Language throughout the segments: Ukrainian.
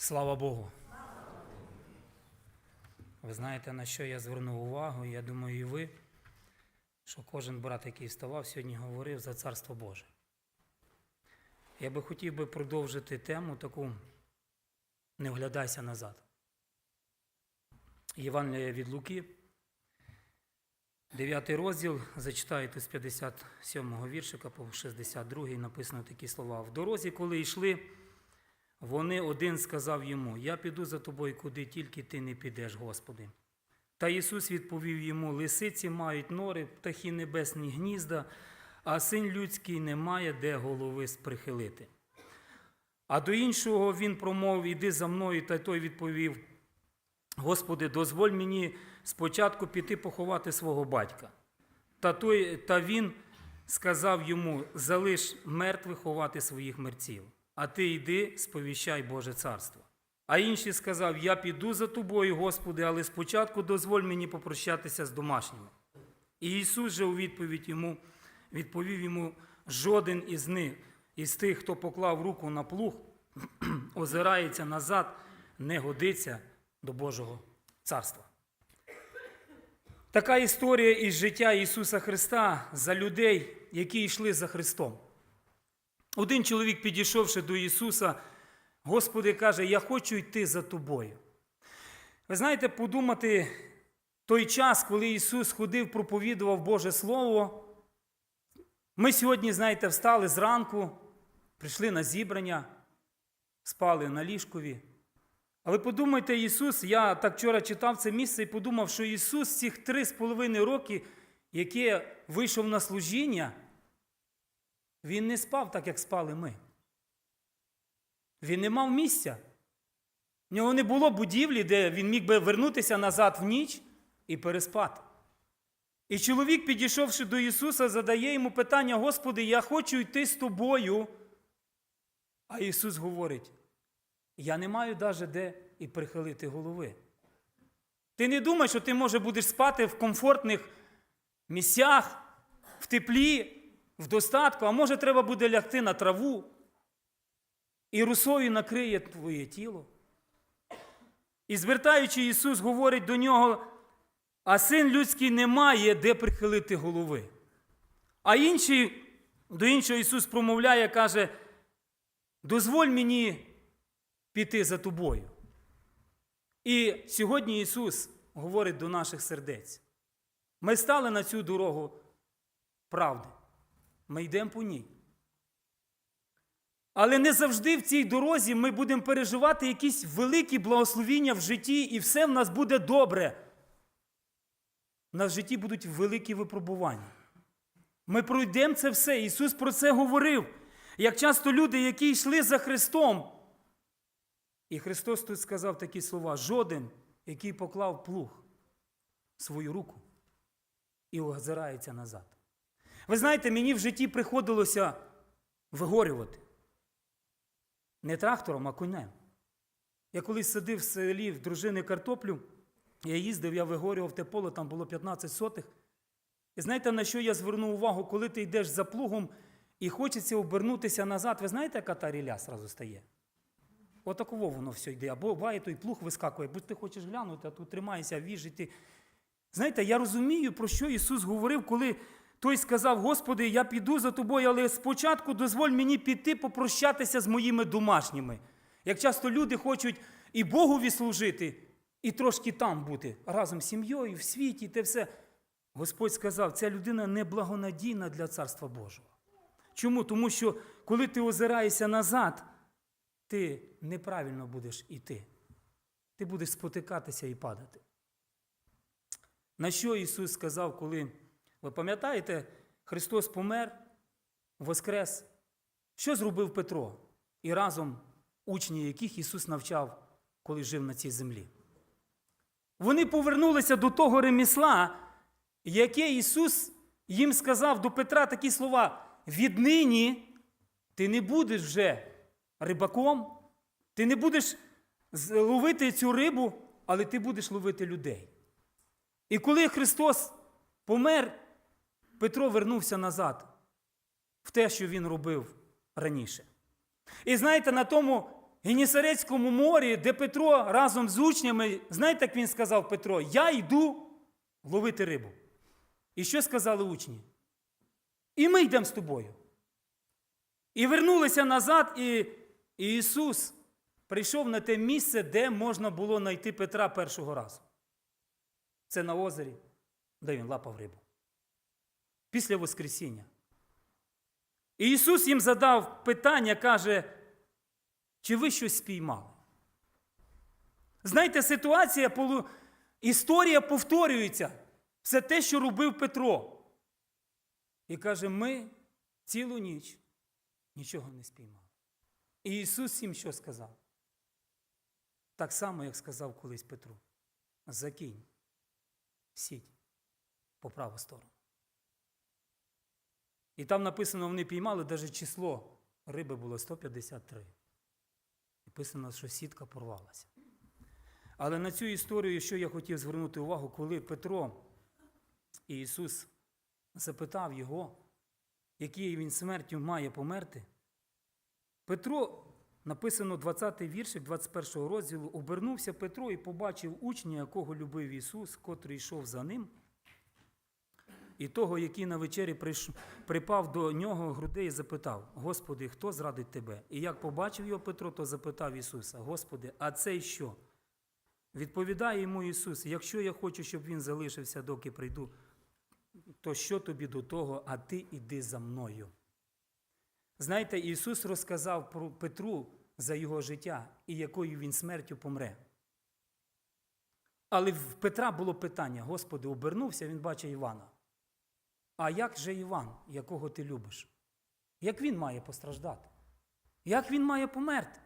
Слава Богу. Ви знаєте, на що я звернув увагу, я думаю, і ви, що кожен брат, який вставав, сьогодні говорив за Царство Боже. Я би хотів би продовжити тему таку не оглядайся назад. Євангелія від Луки, 9 розділ, зачитайте з 57 віршика по 62 й написано такі слова. В дорозі, коли йшли, вони один сказав йому: Я піду за тобою, куди тільки ти не підеш, Господи. Та Ісус відповів йому: Лисиці мають нори, птахи небесні гнізда, а син людський не має де голови сприхилити. А до іншого він промовив: Іди за мною, та той відповів: Господи, дозволь мені спочатку піти поховати свого батька. Та, той, та він сказав йому: Залиш мертвих ховати своїх мерців, а ти йди, сповіщай Боже царство. А інший сказав: Я піду за тобою, Господи, але спочатку дозволь мені попрощатися з домашніми. І Ісус же у відповідь йому відповів йому: жоден із них, із тих, хто поклав руку на плуг, озирається назад, не годиться до Божого царства. Така історія із життя Ісуса Христа за людей, які йшли за Христом. Один чоловік, підійшовши до Ісуса, Господи каже, я хочу йти за тобою. Ви знаєте, подумати той час, коли Ісус ходив, проповідував Боже Слово. Ми сьогодні, знаєте, встали зранку, прийшли на зібрання, спали на ліжкові. Але подумайте, Ісус, я так вчора читав це місце і подумав, що Ісус цих три з половиною роки, яке вийшов на служіння, Він не спав так, як спали ми. Він не мав місця. В нього не було будівлі, де він міг би вернутися назад в ніч і переспати. І чоловік, підійшовши до Ісуса, задає йому питання: Господи, я хочу йти з тобою. А Ісус говорить: я не маю даже де і прихилити голови. Ти не думай, що ти може будеш спати в комфортних місцях, в теплі, в достатку, а може треба буде лягти на траву. І русою накриє твоє тіло. І звертаючи Ісус, говорить до нього, а син людський не має де прихилити голови. А інший, до іншого Ісус промовляє, каже, дозволь мені піти за тобою. І сьогодні Ісус говорить до наших сердець. Ми стали на цю дорогу правди. Ми йдемо по ній. Але не завжди в цій дорозі ми будемо переживати якісь великі благословіння в житті, і все в нас буде добре. У нас в житті будуть великі випробування. Ми пройдемо це все. Ісус про це говорив. Як часто люди, які йшли за Христом, і Христос тут сказав такі слова: жоден, який поклав плуг свою руку і озирається назад. Ви знаєте, мені в житті приходилося вигорювати. Не трактором, а конем. Я колись сидив в селі в дружини картоплю, я їздив, я вигорював те поле, там було 15 сотих. І знаєте, на що я звернув увагу, коли ти йдеш за плугом і хочеться обернутися назад, ви знаєте, яка та ріля зразу стає? Отаково воно все йде. Або буває той плуг вискакує, бо ти хочеш глянути, а тут тримаєшся, віжити. Знаєте, я розумію, про що Ісус говорив, коли той сказав: Господи, я піду за тобою, але спочатку дозволь мені піти попрощатися з моїми домашніми. Як часто люди хочуть і Богові служити, і трошки там бути, разом з сім'єю, в світі, те все. Господь сказав, ця людина неблагонадійна для Царства Божого. Чому? Тому що коли ти озираєшся назад, ти неправильно будеш іти. Ти будеш спотикатися і падати. На що Ісус сказав, коли, ви пам'ятаєте, Христос помер, воскрес. Що зробив Петро? І разом учні, яких Ісус навчав, коли жив на цій землі. Вони повернулися до того ремісла, яке Ісус їм сказав до Петра такі слова: віднині ти не будеш вже рибаком, ти не будеш ловити цю рибу, але ти будеш ловити людей. І коли Христос помер, Петро вернувся назад в те, що він робив раніше. І знаєте, на тому Генісарецькому морі, де Петро разом з учнями, знаєте, як він сказав Петро, я йду ловити рибу. І що сказали учні? І ми йдемо з тобою. І вернулися назад, і і Ісус прийшов на те місце, де можна було знайти Петра першого разу. Це на озері, де він лапав рибу. Після Воскресіння. І Ісус їм задав питання, каже, чи ви щось спіймали? Знаєте, ситуація, історія повторюється. Все те, що робив Петро. І каже, ми цілу ніч нічого не спіймали. І Ісус їм що сказав? Так само, як сказав колись Петру. Закинь, сіть по праву сторону. І там написано, вони піймали, навіть число риби було 153. Написано, що сітка порвалася. Але на цю історію, що я хотів звернути увагу, коли Петро і Ісус запитав його, який він смертю має померти, Петро, написано 20-й віршик 21 розділу, обернувся Петро і побачив учня, якого любив Ісус, котрий йшов за ним, і того, який на вечері прийш- припав до нього грудей і запитав: Господи, хто зрадить тебе? І як побачив його Петро, то запитав Ісуса: Господи, а цей що? Відповідає йому Ісус: якщо я хочу, щоб він залишився, доки прийду, то що тобі до того, а ти іди за мною. Знаєте, Ісус розказав про Петру за його життя і якою він смертю помре. Але в Петра було питання: Господи, обернувся, він бачить Івана. А як же Іван, якого ти любиш? Як він має постраждати? Як він має померти?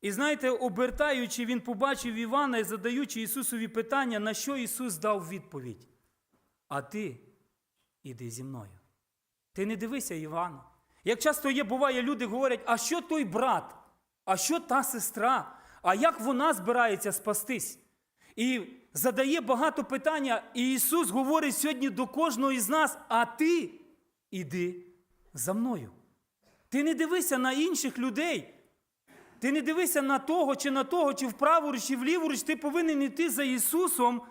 І знаєте, обертаючи, він побачив Івана і задаючи Ісусові питання, на що Ісус дав відповідь. А ти іди зі мною. Ти не дивися Івана. Як часто є, буває, люди говорять, а що той брат? А що та сестра? А як вона збирається спастись? І задає багато питання, і Ісус говорить сьогодні до кожного із нас, а ти іди за мною. Ти не дивися на інших людей. Ти не дивися на того, чи на того, чи вправоруч, чи вліворуч, ти повинен йти за Ісусом,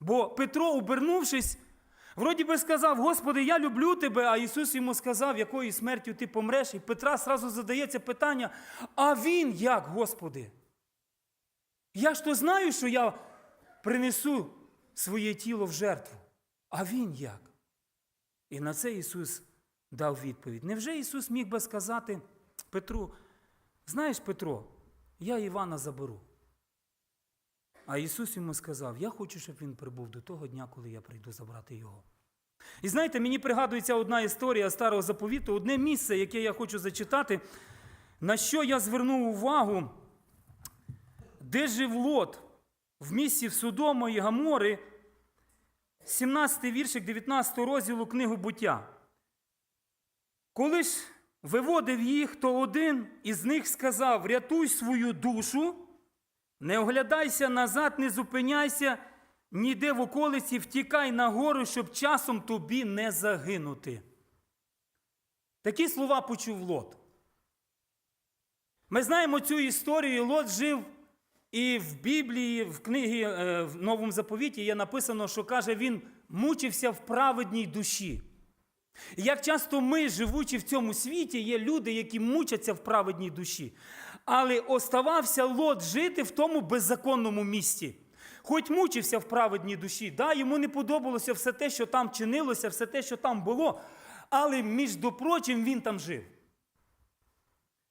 бо Петро, обернувшись, вроді би сказав, Господи, я люблю тебе, а Ісус йому сказав, якою смертю ти помреш. І Петра сразу задається питання, а він як, Господи? Я ж то знаю, що я принесу своє тіло в жертву. А він як? І на це Ісус дав відповідь. Невже Ісус міг би сказати Петру, знаєш, Петро, я Івана заберу. А Ісус йому сказав: Я хочу, щоб він прибув до того дня, коли я прийду забрати його. І знаєте, мені пригадується одна історія старого заповіту, одне місце, яке я хочу зачитати, на що я звернув увагу, де жив Лот в місті в Содома і Гамори, 17 віршик 19 розділу книгу буття. Коли ж виводив їх, то один із них сказав: рятуй свою душу, не оглядайся назад, не зупиняйся, ніде в околиці, втікай нагору, щоб часом тобі не загинути. Такі слова почув Лот. Ми знаємо цю історію. Лот жив і в Біблії, в книгі е, в Новому заповіті є написано, що каже, він мучився в праведній душі. Як часто ми, живучи в цьому світі, є люди, які мучаться в праведній душі. Але оставався Лот жити в тому беззаконному місті. Хоч мучився в праведній душі, да, йому не подобалося все те, що там чинилося, все те, що там було, але, між прочим, він там жив.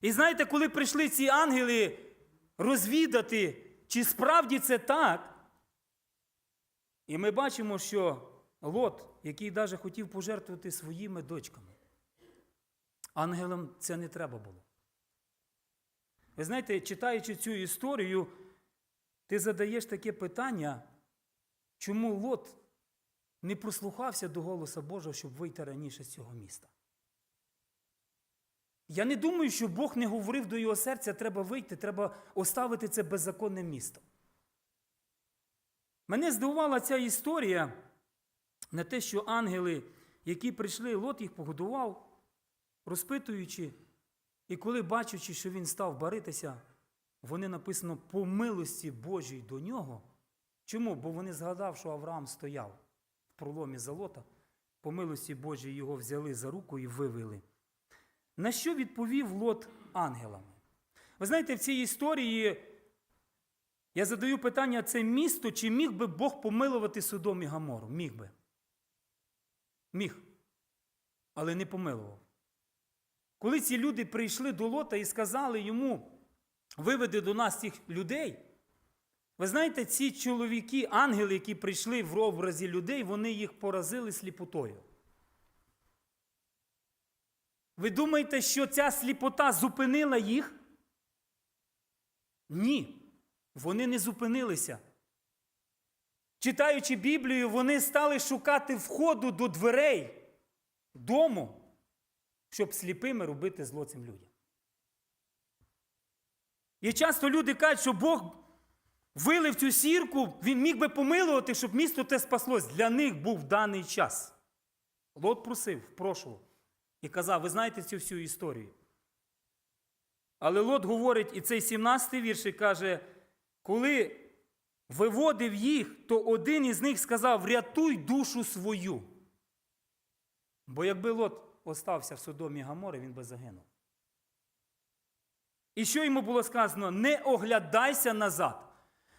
І знаєте, коли прийшли ці ангели розвідати, чи справді це так, і ми бачимо, що Лот, який навіть хотів пожертвувати своїми дочками, ангелам це не треба було. Ви знаєте, читаючи цю історію, ти задаєш таке питання, чому Лот не прослухався до голоса Божого, щоб вийти раніше з цього міста. Я не думаю, що Бог не говорив до його серця, треба вийти, треба оставити це беззаконне місто. Мене здивувала ця історія на те, що ангели, які прийшли, Лот їх погодував, розпитуючи, і коли бачачи, що він став баритися, вони написано по милості Божій до нього. Чому? Бо вони згадав, що Авраам стояв в проломі золота, по милості Божій його взяли за руку і вивели. На що відповів Лот ангелами? Ви знаєте, в цій історії я задаю питання: це місто, чи міг би Бог помилувати Содом і Гамору? Міг би. Міг. Але не помилував. Коли ці люди прийшли до Лота і сказали йому, виведи до нас цих людей, ви знаєте, ці чоловіки, ангели, які прийшли в образі людей, вони їх поразили сліпотою. Ви думаєте, що ця сліпота зупинила їх? Ні, вони не зупинилися. Читаючи Біблію, вони стали шукати входу до дверей дому, щоб сліпими робити зло цим людям. І часто люди кажуть, що Бог вилив цю сірку, він міг би помилувати, щоб місто те спаслось. Для них був даний час. Лот просив, прошу, і казав, ви знаєте цю всю історію. Але Лот говорить, і цей 17-й вірш і каже, коли виводив їх, то один із них сказав: рятуй душу свою. Бо якби Лот остався в Содомі Гаморі, він би загинув. І що йому було сказано? Не оглядайся назад.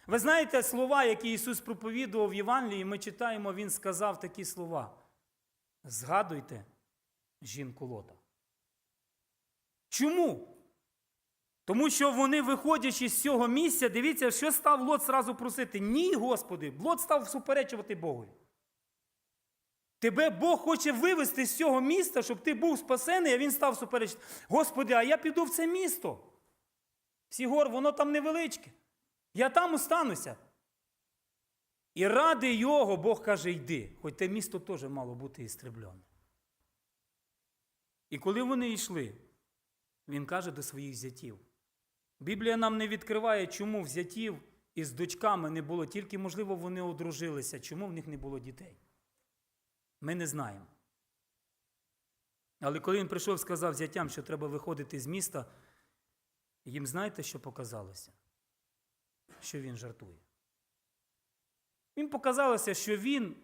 Ви знаєте слова, які Ісус проповідував в Євангелії, ми читаємо, Він сказав такі слова. Згадуйте жінку Лота. Чому? Тому що вони, виходячи з цього місця, дивіться, що став Лот зразу просити. Ні, Господи, Лот став суперечувати Богові. Тебе Бог хоче вивести з цього міста, щоб ти був спасений, а він став суперечити. Господи, а я піду в це місто. Сігор, воно там невеличке. Я там остануся. І ради його Бог каже, йди, хоч те місто теж мало бути істреблене. І коли вони йшли, він каже до своїх зятів. Біблія нам не відкриває, чому в зятів із дочками не було, тільки, можливо, вони одружилися, чому в них не було дітей. Ми не знаємо. Але коли він прийшов, сказав зятям, що треба виходити з міста, їм знаєте, що показалося? Що він жартує. Їм показалося, що він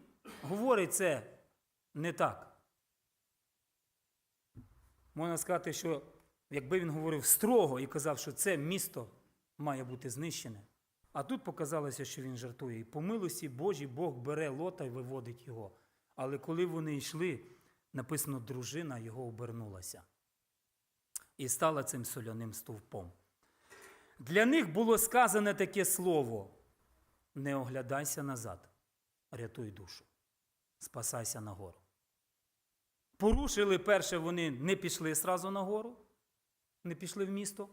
говорить це не так. Можна сказати, що якби він говорив строго і казав, що це місто має бути знищене, а тут показалося, що він жартує. І по милості Божій Бог бере лота і виводить його. Але коли вони йшли, написано, дружина його обернулася і стала цим соляним стовпом. Для них було сказане таке слово: не оглядайся назад, рятуй душу, спасайся нагору. Порушили перше, вони не пішли зразу нагору, не пішли в місто.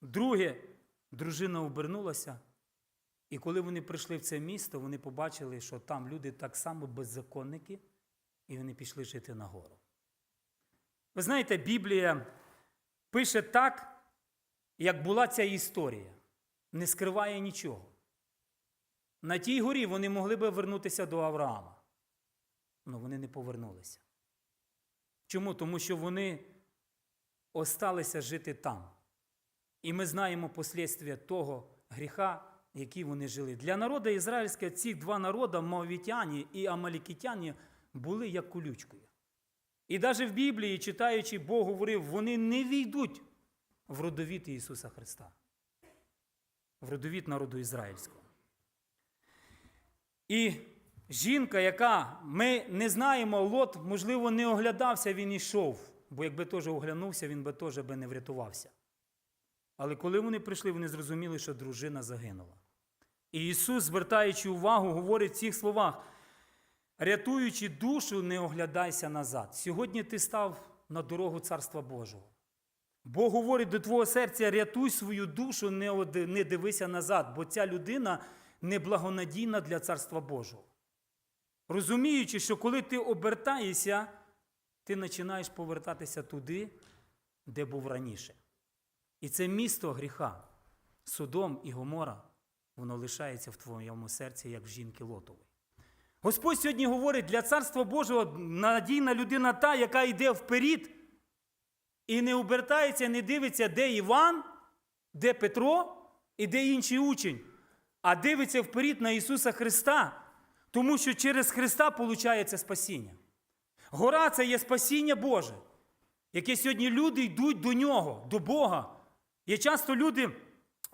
Друге, дружина обернулася. І коли вони прийшли в це місто, вони побачили, що там люди так само беззаконники, і вони пішли жити нагору. Ви знаєте, Біблія пише так, як була ця історія, не скриває нічого. На тій горі вони могли би вернутися до Авраама, але вони не повернулися. Чому? Тому що вони осталися жити там. І ми знаємо послідствия того гріха, який вони жили. Для народу ізраїльського ці два народи, мовітяні і амалікітяні, були як колючкою. І навіть в Біблії, читаючи, Бог говорив, вони не війдуть в родовід Ісуса Христа, в родовід народу ізраїльського. І жінка, яка ми не знаємо, Лот, можливо, не оглядався, він йшов, бо якби теж оглянувся, він би теж би не врятувався. Але коли вони прийшли, вони зрозуміли, що дружина загинула. І Ісус, звертаючи увагу, говорить в цих словах: рятуючи душу, не оглядайся назад. Сьогодні ти став на дорогу Царства Божого. Бог говорить до твого серця: рятуй свою душу, не дивися назад, бо ця людина неблагонадійна для Царства Божого. Розуміючи, що коли ти обертаєшся, ти починаєш повертатися туди, де був раніше. І це місто гріха, Содом і Гомора, воно лишається в твоєму серці, як в жінки Лотової. Господь сьогодні говорить, для Царства Божого надійна людина та, яка йде вперед і не обертається, не дивиться, де Іван, де Петро і де інший учень, а дивиться вперед на Ісуса Христа, тому що через Христа получається спасіння. Гора це є спасіння Боже, яке сьогодні люди йдуть до нього, до Бога. Є часто люди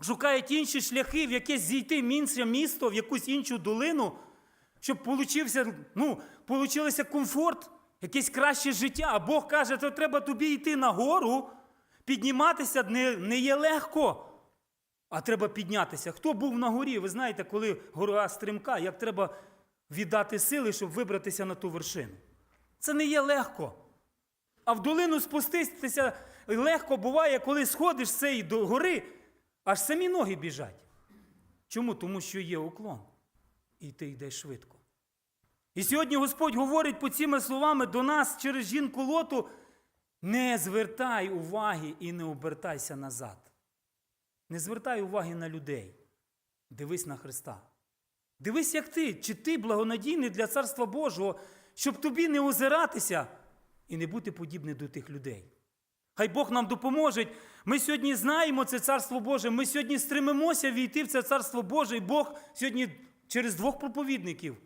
шукають інші шляхи, в якесь зійти інше місто, в якусь іншу долину, щоб получився, ну, получилося комфорт, якесь краще життя. А Бог каже, то треба тобі йти на гору, підніматися не, не є легко. А треба піднятися. Хто був на горі? Ви знаєте, коли гора стрімка, як треба віддати сили, щоб вибратися на ту вершину. Це не є легко. А в долину спуститися легко буває, коли сходиш з цієї до гори, аж самі ноги біжать. Чому? Тому що є уклон. І ти йдеш швидко. І сьогодні Господь говорить по цими словами до нас через жінку лоту: не звертай уваги і не обертайся назад. Не звертай уваги на людей. Дивись на Христа. Дивись, як ти, чи ти благонадійний для Царства Божого, щоб тобі не озиратися і не бути подібним до тих людей. Хай Бог нам допоможе. Ми сьогодні знаємо це Царство Боже, ми сьогодні стремимося війти в це Царство Боже, і Бог сьогодні через двох проповідників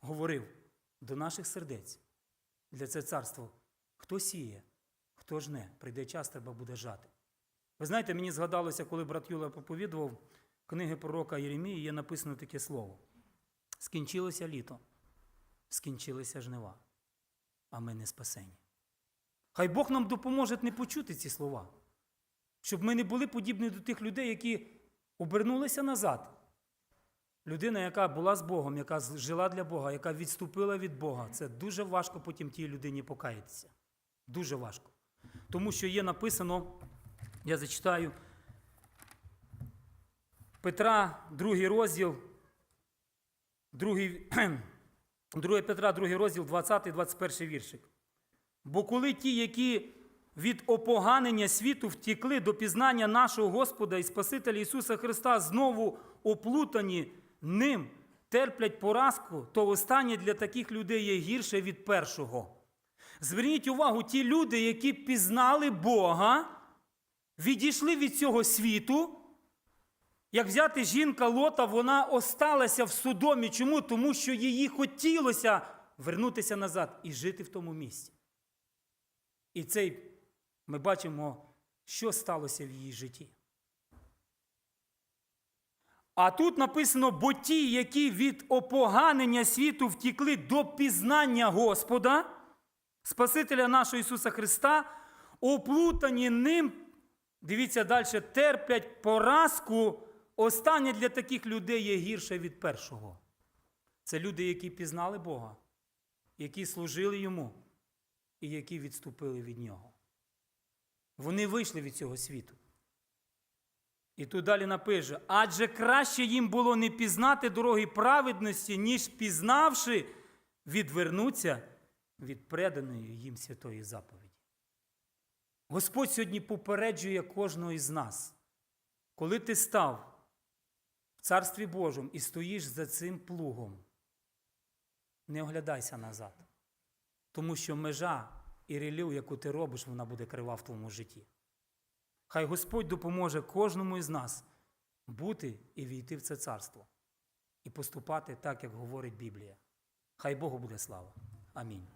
говорив до наших сердець для це царство. Хто сіє, хто жне, прийде час, треба буде жати. Ви знаєте, мені згадалося, коли брат Юла проповідував книги пророка Єремії, є написано таке слово: скінчилося літо, скінчилися жнива, а ми не спасені. Хай Бог нам допоможе не почути ці слова, щоб ми не були подібні до тих людей, які обернулися назад. Людина, яка була з Богом, яка жила для Бога, яка відступила від Бога, це дуже важко потім тій людині покаятися. Дуже важко. Тому що є написано, я зачитаю, Петра, другий розділ, другий, 2 Петра, другий розділ, 20-21 віршик. Бо коли ті, які від опоганення світу втікли до пізнання нашого Господа і Спасителя Ісуса Христа, знову оплутані ним, терплять поразку, то останнє для таких людей є гірше від першого. Зверніть увагу, ті люди, які пізнали Бога, відійшли від цього світу. Як взяти жінка Лота, вона осталася в Содомі. Чому? Тому що їй хотілося вернутися назад і жити в тому місці. І цей ми бачимо, що сталося в її житті. А тут написано: бо ті, які від опоганення світу втікли до пізнання Господа, Спасителя нашого Ісуса Христа, оплутані ним, дивіться далі, терплять поразку. Останнє для таких людей є гірше від першого. Це люди, які пізнали Бога, які служили Йому і які відступили від Нього. Вони вийшли від цього світу. І тут далі напише: адже краще їм було не пізнати дороги праведності, ніж пізнавши, відвернуться від преданої їм святої заповіді. Господь сьогодні попереджує кожного із нас, коли ти став Царстві Божому і стоїш за цим плугом, не оглядайся назад. Тому що межа і релів, яку ти робиш, вона буде крива в твоєму житті. Хай Господь допоможе кожному із нас бути і війти в це царство, і поступати так, як говорить Біблія. Хай Богу буде слава. Амінь.